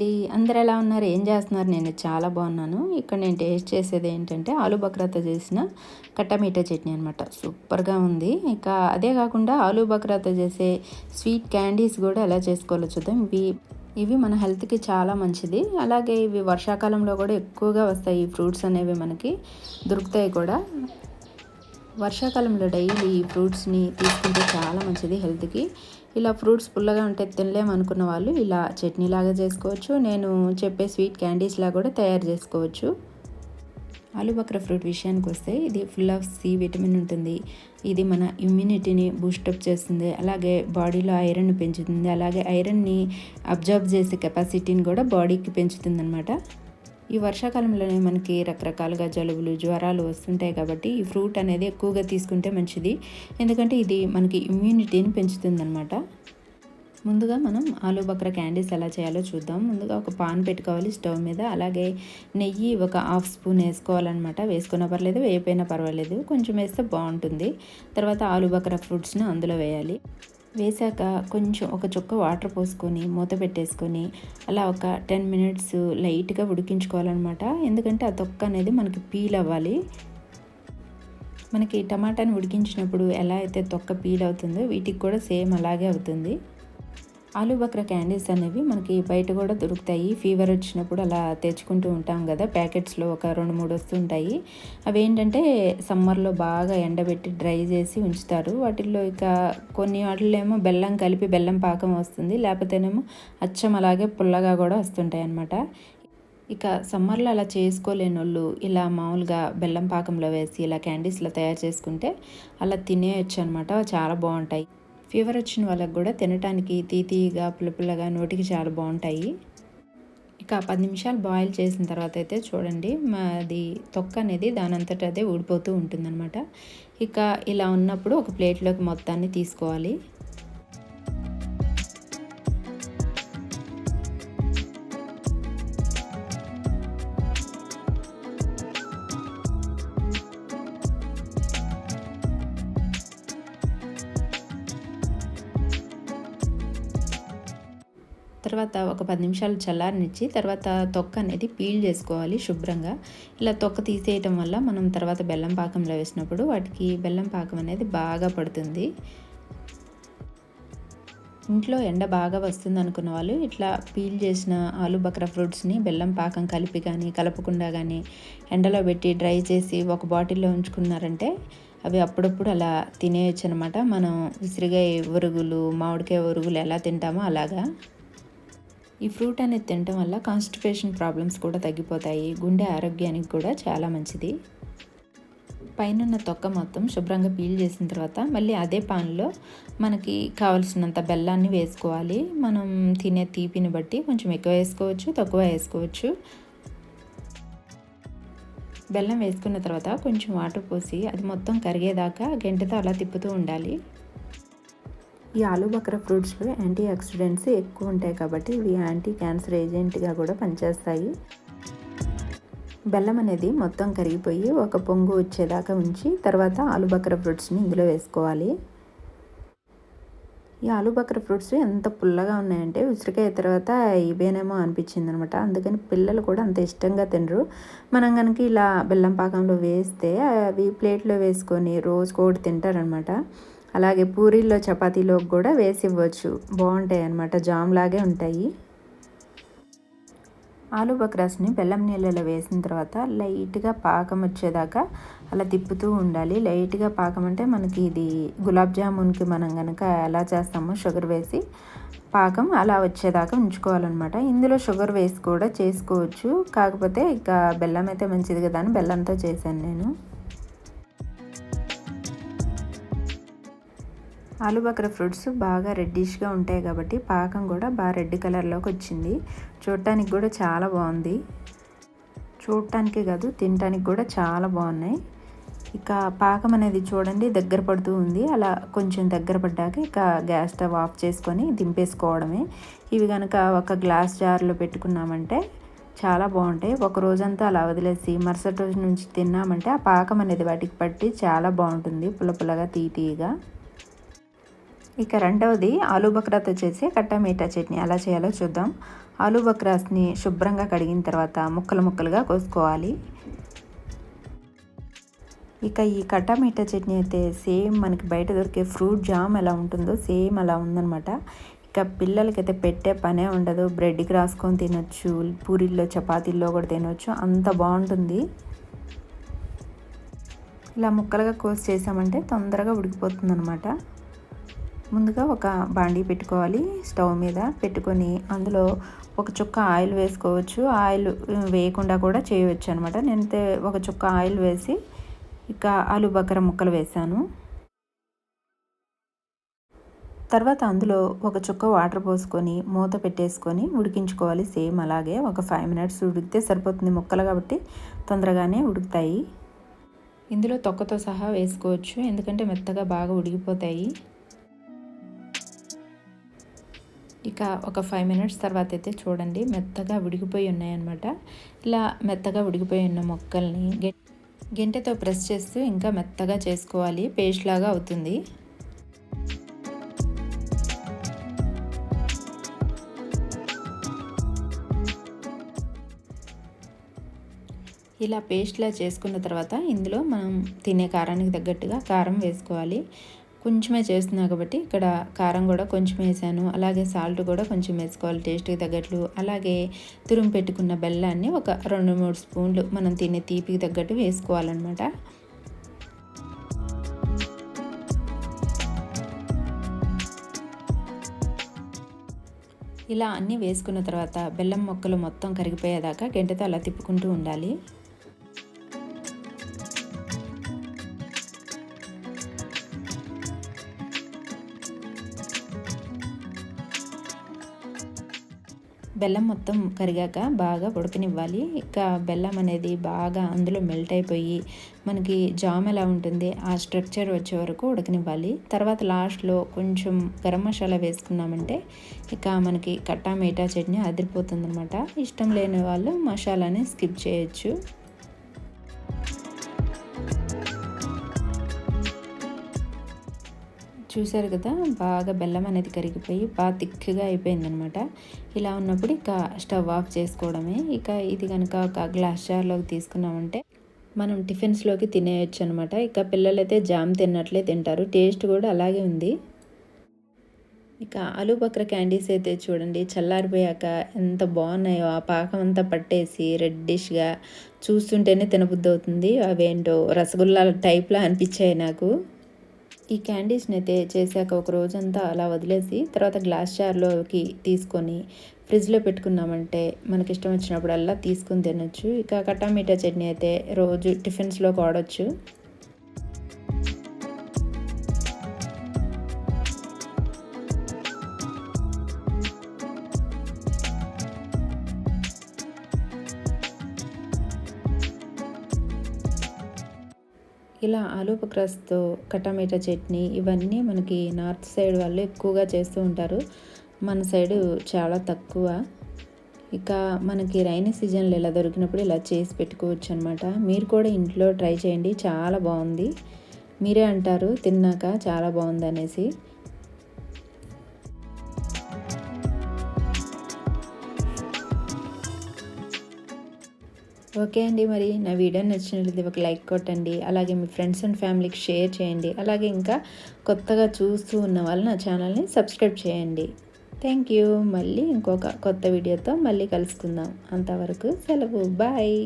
అండి. అందరు ఎలా ఉన్నారు? ఏం చేస్తున్నారు? నేను చాలా బాగున్నాను. ఇక్కడ నేను టేస్ట్ చేసేది ఏంటంటే ఆలు బక్రాతో చేసిన కట్టమీఠా చట్నీ అనమాట సూపర్గా ఉంది. ఇక అదే కాకుండా ఆలు బక్రాతో చేసే స్వీట్ క్యాండీస్ కూడా ఎలా చేసుకోవాలో చూద్దాం. ఇవి ఇవి మన హెల్త్కి చాలా మంచిది. అలాగే ఇవి వర్షాకాలంలో కూడా ఎక్కువగా వస్తాయి. ఈ ఫ్రూట్స్ అనేవి మనకి దొరుకుతాయి కూడా. వర్షాకాలంలో డైలీ ఈ ఫ్రూట్స్ని తీసుకుంటే చాలా మంచిది హెల్త్కి. ఇలా ఫ్రూట్స్ పుల్లగా ఉంటే తినలేమనుకున్న వాళ్ళు ఇలా చట్నీ లాగా చేసుకోవచ్చు. నేను చెప్పే స్వీట్ క్యాండీస్లా కూడా తయారు చేసుకోవచ్చు. ఆలు బక్ర ఫ్రూట్ విషయానికి వస్తే ఇది ఫుల్ ఆఫ్ సి విటమిన్ ఉంటుంది. ఇది మన ఇమ్యూనిటీని బూస్టప్ చేస్తుంది. అలాగే బాడీలో ఐరన్ పెంచుతుంది. అలాగే ఐరన్ని అబ్జర్బ్ చేసే కెపాసిటీని కూడా బాడీకి పెంచుతుంది అనమాట ఈ వర్షాకాలంలోనే మనకి రకరకాలుగా జలుబులు జ్వరాలు వస్తుంటాయి కాబట్టి ఈ ఫ్రూట్ అనేది ఎక్కువగా తీసుకుంటే మంచిది. ఎందుకంటే ఇది మనకి ఇమ్యూనిటీని పెంచుతుందన్నమాట. ముందుగా మనం ఆలు బక్ర క్యాండీస్ ఎలా చేయాలో చూద్దాం. ముందుగా ఒక పాన్ పెట్టుకోవాలి స్టవ్ మీద. అలాగే నెయ్యి ఒక హాఫ్ స్పూన్ వేసుకోవాలన్నమాట. వేసుకున్నా పర్లేదు వేయపోయినా పర్వాలేదు. కొంచెం వేస్తే బాగుంటుంది. తర్వాత ఆలు బక్ర ఫ్రూట్స్ను అందులో వేయాలి. వేసాక కొంచెం ఒక చుక్క వాటర్ పోసుకొని మూత పెట్టేసుకొని అలా ఒక టెన్ మినిట్స్ లైట్గా ఉడికించుకోవాలన్నమాట. ఎందుకంటే ఆ తొక్క అనేది మనకి పీల్ అవ్వాలి. మనకి టమాటాని ఉడికించినప్పుడు ఎలా అయితే తొక్క పీల్ అవుతుందో వీటికి కూడా సేమ్ అలాగే అవుతుంది. ఆలు బక్ర క్యాండీస్ అనేవి మనకి బయట కూడా దొరుకుతాయి. ఫీవర్ వచ్చినప్పుడు అలా తెచ్చుకుంటూ ఉంటాం కదా ప్యాకెట్స్లో ఒక రెండు మూడు వస్తుంటాయి. అవి ఏంటంటే సమ్మర్లో బాగా ఎండబెట్టి డ్రై చేసి ఉంచుతారు. వాటిల్లో ఇక కొన్ని వాటిల్లో ఏమో బెల్లం కలిపి బెల్లం పాకం వస్తుంది లేకపోతేనేమో అచ్చం అలాగే పుల్లగా కూడా వస్తుంటాయి అన్నమాట. ఇక సమ్మర్లో అలా చేసుకోలేని వాళ్ళు ఇలా మామూలుగా బెల్లం పాకంలో వేసి ఇలా క్యాండీస్లో తయారు చేసుకుంటే అలా తినేయచ్చు అనమాట చాలా బాగుంటాయి. ఫీవర్ వచ్చిన వాళ్ళకి కూడా తినటానికి తీతీగా పుల్లపుల్లగా నోటికి చాలా బాగుంటాయి. ఇక పది నిమిషాలు బాయిల్ చేసిన తర్వాత అయితే చూడండి మాది తొక్క అనేది దాని అదే ఊడిపోతూ ఉంటుందన్నమాట. ఇక ఇలా ఉన్నప్పుడు ఒక ప్లేట్లోకి మొత్తాన్ని తీసుకోవాలి. తర్వాత ఒక పది నిమిషాలు చల్లారనిచ్చి తర్వాత తొక్క అనేది పీల్ చేసుకోవాలి శుభ్రంగా. ఇలా తొక్క తీసేయటం వల్ల మనం తర్వాత బెల్లం పాకంలో వేసినప్పుడు వాటికి బెల్లం పాకం అనేది బాగా పడుతుంది. ఇంట్లో ఎండ బాగా వస్తుంది అనుకున్న వాళ్ళు ఇట్లా పీల్ చేసిన ఆలు బక్రా ఫ్రూట్స్ని బెల్లం పాకం కలిపి కానీ కలపకుండా కానీ ఎండలో పెట్టి డ్రై చేసి ఒక బాటిల్లో ఉంచుకున్నారంటే అవి అప్పుడప్పుడు అలా తినేయచ్చు అనమాట మనం విసిరిగా ఉరుగులు మామిడికాయ ఉరుగులు ఎలా తింటామో అలాగా. ఈ ఫ్రూట్ అనేది తినడం వల్ల కాన్స్టిపేషన్ ప్రాబ్లమ్స్ కూడా తగ్గిపోతాయి. గుండె ఆరోగ్యానికి కూడా చాలా మంచిది. పైన తొక్క మొత్తం శుభ్రంగా పీల్ చేసిన తర్వాత మళ్ళీ అదే పాన్లో మనకి కావలసినంత బెల్లాన్ని వేసుకోవాలి. మనం తినే తీపిని బట్టి కొంచెం ఎక్కువ వేసుకోవచ్చు తక్కువ వేసుకోవచ్చు. బెల్లం వేసుకున్న తర్వాత కొంచెం వాటర్ పోసి అది మొత్తం కరిగేదాకా గంటతో అలా తిప్పుతూ ఉండాలి. ఈ ఆలు బక్ర ఫ్రూట్స్లో యాంటీ ఆక్సిడెంట్స్ ఎక్కువ ఉంటాయి కాబట్టి ఇవి యాంటీ క్యాన్సర్ ఏజెంట్గా కూడా పనిచేస్తాయి. బెల్లం అనేది మొత్తం కరిగిపోయి ఒక పొంగు వచ్చేదాకా ఉంచి తర్వాత ఆలుబక్ర ఫ్రూట్స్ని ఇందులో వేసుకోవాలి. ఈ ఆలుబక్ర ఫ్రూట్స్ ఎంత పుల్లగా ఉన్నాయంటే ఉసిరికాయ తర్వాత ఇవేనేమో అనిపించింది అనమాట అందుకని పిల్లలు కూడా అంత ఇష్టంగా తినరు. మనం కనుక ఇలా బెల్లం పాకంలో వేస్తే అవి ప్లేట్లో వేసుకొని రోజు కూడా తింటారనమాట. అలాగే పూరీల్లో చపాతీలో కూడా వేసి ఇవ్వచ్చు. బాగుంటాయి అన్నమాట. జామ్ లాగే ఉంటాయి. ఆలు బక్రాస్ని బెల్లం నీళ్ళలో వేసిన తర్వాత లైట్గా పాకం వచ్చేదాకా అలా తిప్పుతూ ఉండాలి. లైట్గా పాకం అంటే మనకి ఇది గులాబ్ జామున్కి మనం కనుక ఎలా చేస్తామో షుగర్ వేసి పాకం అలా వచ్చేదాకా ఉంచుకోవాలన్నమాట. ఇందులో షుగర్ వేసి కూడా చేసుకోవచ్చు. కాకపోతే ఇక బెల్లం అయితే మంచిది కదా అని బెల్లంతో చేశాను నేను. ఆలుబకర ఫ్రూట్స్ బాగా రెడ్డిష్గా ఉంటాయి కాబట్టి పాకం కూడా బాగా రెడ్ కలర్లోకి వచ్చింది. చూడటానికి కూడా చాలా బాగుంది. చూడటానికి కాదు తినటానికి కూడా చాలా బాగున్నాయి. ఇక పాకం అనేది చూడండి దగ్గర పడుతూ ఉంది. అలా కొంచెం దగ్గర పడ్డాక ఇక గ్యాస్ స్టవ్ ఆఫ్ చేసుకొని దింపేసుకోవడమే. ఇవి కనుక ఒక గ్లాస్ జార్లో పెట్టుకున్నామంటే చాలా బాగుంటాయి. ఒక రోజంతా అలా వదిలేసి మరుసటి రోజు నుంచి తిన్నామంటే ఆ పాకం అనేది వాటికి పట్టి చాలా బాగుంటుంది. పుల్ల పుల్లగా తీతీగా ఇక రెండవది ఆలూ బక్రాతో చేసే కట్టా మీఠా చట్నీ. ఎలా చేయాలో చూద్దాం. ఆలూ బక్రాస్ని శుభ్రంగా కడిగిన తర్వాత ముక్కలు ముక్కలుగా కోసుకోవాలి. ఇక ఈ కట్టమీటా చట్నీ అయితే సేమ్ మనకి బయట దొరికే ఫ్రూట్ జామ్ ఎలా ఉంటుందో సేమ్ అలా ఉందనమాట ఇక పిల్లలకైతే పెట్టే పనే ఉండదు. బ్రెడ్కి రాసుకొని తినొచ్చు పూరీల్లో చపాతీల్లో కూడా తినొచ్చు. అంత బాగుంటుంది. ఇలా ముక్కలుగా కోసి చేసామంటే తొందరగా ఉడికిపోతుంది అనమాట ముందుగా ఒక బాండీ పెట్టుకోవాలి స్టవ్ మీద పెట్టుకొని అందులో ఒక చుక్క ఆయిల్ వేసుకోవచ్చు. ఆయిల్ వేయకుండా కూడా చేయవచ్చు అనమాట నేనైతే ఒక చుక్క ఆయిల్ వేసి ఇక ఆలు బకర ముక్కలు వేసాను. తర్వాత అందులో ఒక చుక్క వాటర్ పోసుకొని మూత పెట్టేసుకొని ఉడికించుకోవాలి సేమ్ అలాగే. ఒక ఫైవ్ మినిట్స్ ఉడికితే సరిపోతుంది ముక్కలు కాబట్టి తొందరగానే ఉడుకుతాయి. ఇందులో తొక్కతో సహా వేసుకోవచ్చు ఎందుకంటే మెత్తగా బాగా ఉడికిపోతాయి. ఇక ఒక ఫైవ్ మినిట్స్ తర్వాత అయితే చూడండి మెత్తగా ఉడికిపోయి ఉన్నాయన్నమాట. ఇలా మెత్తగా ఉడికిపోయి ఉన్న మొక్కల్ని గెంటెతో ప్రెస్ చేస్తూ ఇంకా మెత్తగా చేసుకోవాలి. పేస్ట్ లాగా అవుతుంది. ఇలా పేస్ట్లా చేసుకున్న తర్వాత ఇందులో మనం తినే కారానికి తగ్గట్టుగా కారం వేసుకోవాలి. కొంచెమే చేస్తున్నా కాబట్టి ఇక్కడ కారం కూడా కొంచెం వేసాను. అలాగే సాల్ట్ కూడా కొంచెం వేసుకోవాలి. టేస్ట్కి తగ్గట్లు. అలాగే తురుము పెట్టుకున్న బెల్లాన్ని ఒక రెండు మూడు స్పూన్లు మనం తినే తీపికి తగ్గట్టు వేసుకోవాలన్నమాట. ఇలా అన్నీ వేసుకున్న తర్వాత బెల్లం మొక్కలు మొత్తం కరిగిపోయేదాకా గంటతో అలా తిప్పుకుంటూ ఉండాలి. బెల్లం మొత్తం కరిగాక బాగా ఉడకనివ్వాలి. ఇక బెల్లం అనేది బాగా అందులో మెల్ట్ అయిపోయి మనకి జామ్ ఎలా ఉంటుంది ఆ స్ట్రక్చర్ వచ్చే వరకు ఉడకనివ్వాలి. తర్వాత లాస్ట్లో కొంచెం గరం మసాలా వేసుకున్నామంటే ఇక మనకి కట్టా మీఠా చట్నీ అదిరిపోతుంది అనమాట ఇష్టం లేని వాళ్ళు మసాలాని స్కిప్ చేయొచ్చు. చూసారు కదా బాగా బెల్లం అనేది కరిగిపోయి బాగా తిక్కగా అయిపోయిందనమాట. ఇలా ఉన్నప్పుడు ఇక స్టవ్ ఆఫ్ చేసుకోవడమే. ఇక ఇది కనుక ఒక గ్లాస్ జార్లోకి తీసుకున్నామంటే మనం టిఫిన్స్లోకి తినేయచ్చు అనమాట ఇక పిల్లలైతే జామ్ తిన్నట్లే తింటారు. టేస్ట్ కూడా అలాగే ఉంది. ఇక ఆలు బక్ర క్యాండీస్ అయితే చూడండి. చల్లారిపోయాక ఎంత బాగున్నాయో. ఆ పాకం అంతా పట్టేసి రెడ్డిష్గా చూస్తుంటేనే తినబుద్ధి అవుతుంది అవేంటో రసగుల్లా టైప్లో అనిపించాయి నాకు. ఈ క్యాండీస్ని అయితే చేశాక ఒక రోజంతా అలా వదిలేసి తర్వాత గ్లాస్ జార్లోకి తీసుకొని ఫ్రిడ్జ్లో పెట్టుకున్నామంటే మనకి ఇష్టం వచ్చినప్పుడల్లా తీసుకుని తినొచ్చు. ఇక కట్టామీటా చట్నీ అయితే రోజు టిఫిన్స్లో వాడచ్చు. ఇలా ఆలూ పక్రస్తో చట్నీ ఇవన్నీ మనకి నార్త్ సైడ్ వాళ్ళు ఎక్కువగా చేస్తూ ఉంటారు. మన సైడు చాలా తక్కువ. ఇక మనకి రైనీ సీజన్లో ఇలా దొరికినప్పుడు ఇలా చేసి పెట్టుకోవచ్చు అనమాట మీరు కూడా ఇంట్లో ట్రై చేయండి చాలా బాగుంది. మీరే అంటారు తిన్నాక చాలా బాగుంది అనేసి ఓకే అండి మరి. నా వీడియో నచ్చినట్లయితే ఒక లైక్ కొట్టండి. అలాగే మీ ఫ్రెండ్స్ అండ్ ఫ్యామిలీకి షేర్ చేయండి. అలాగే ఇంకా కొత్తగా చూస్తూ ఉన్న వాళ్ళు నా ఛానల్ని సబ్స్క్రైబ్ చేయండి. Thank you. మళ్ళీ ఇంకొక కొత్త వీడియోతో మళ్ళీ కలుసుకుందాం. అంతవరకు సెలవు. బాయ్.